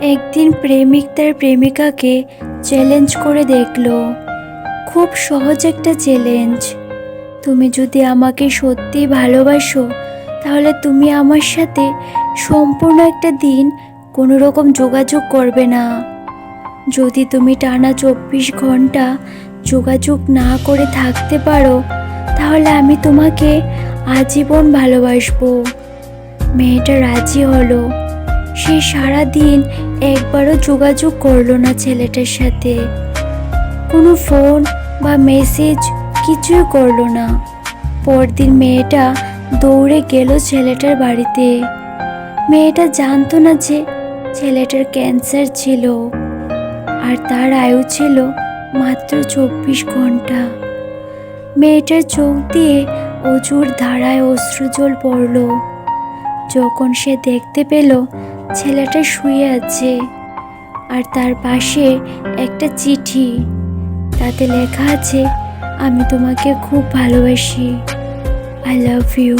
একদিন প্রেমিক তার প্রেমিকাকে চ্যালেঞ্জ করে দেখল। খুব সহজ একটা চ্যালেঞ্জ তুমি যদি আমাকে সত্যি ভালোবাসো, তাহলে তুমি আমার সাথে সম্পূর্ণ একটা দিন কোনো রকম যোগাযোগ করবে না। যদি তুমি টানা চব্বিশ ঘণ্টা যোগাযোগ না করে থাকতে পারো, তাহলে আমি তোমাকে আজীবন ভালোবাসবো। মেয়েটা রাজি হলো। সে সারা দিন একবারও যোগাযোগ করল না ছেলেটার সাথে। কোনো ফোন বা মেসেজ কিছুই করল না। পরদিন মেয়েটা দৌড়ে গেল ছেলেটার বাড়িতে। মেয়েটা জানতো না যে ছেলেটার ক্যান্সার ছিল আর তার আয়ু ছিল মাত্র চব্বিশ ঘণ্টা। মেয়েটার চোখ দিয়ে অজুর ধারায় অশ্রুজল পড়ল। যখন সে দেখতে পেল ছেলেটা শুয়ে আছে আর তার পাশে একটা চিঠি। তাতে লেখা আছে, আমি তোমাকে খুব ভালোবাসি। I love you